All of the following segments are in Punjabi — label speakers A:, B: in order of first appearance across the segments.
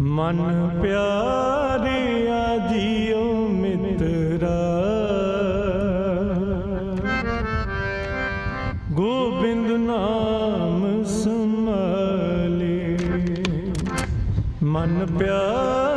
A: ਮਨ ਪਿਆਰਿਆ ਜੀਓ ਮਿੱਤਰਾ। ਗੋਬਿੰਦ ਨਾਮ
B: ਸਮਾਲੇ
A: ਮਨ ਪਿਆਰ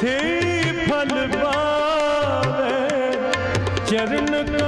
A: ਸੇ ਫਲ ਪਾਵੇ ਚਰਨ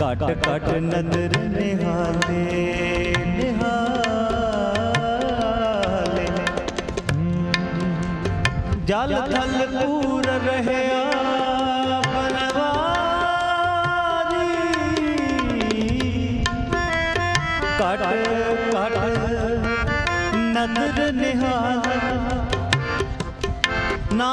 B: ਘਟ ਕਟ ਨਦਰ ਨਿਹਾਲੇ ਨਿਹਾਲੇ। ਜਲ ਥਲ ਪੂਰ ਰਹਿਆ ਬਨਵਾਜੀ ਘਟ ਘਟ ਨਦਰ ਨਿਹਾਲ।
A: ਨਾ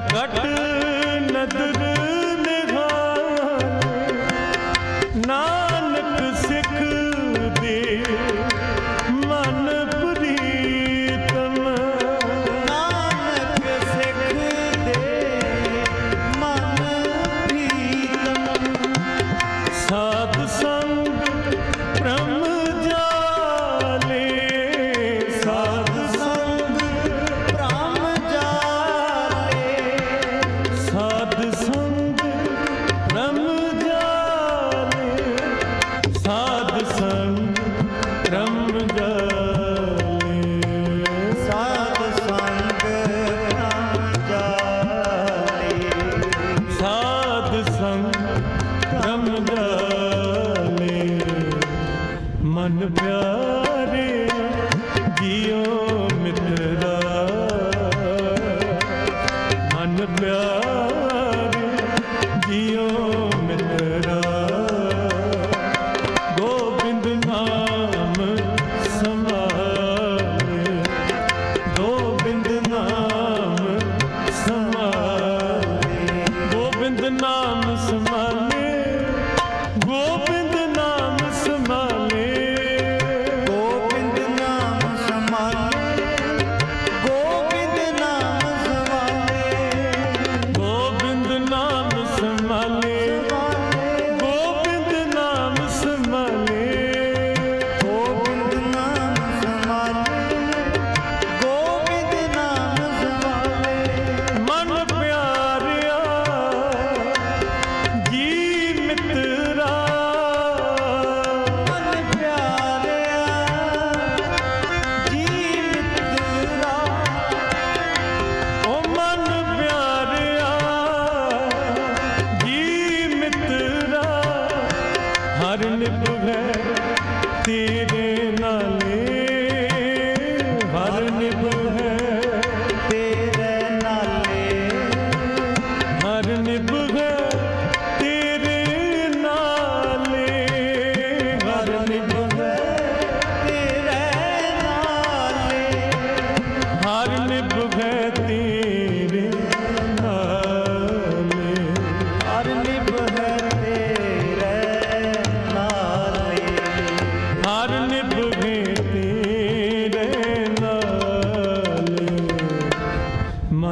A: ਕੱਟ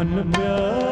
A: ਮਨ ਪਿਆਰੇ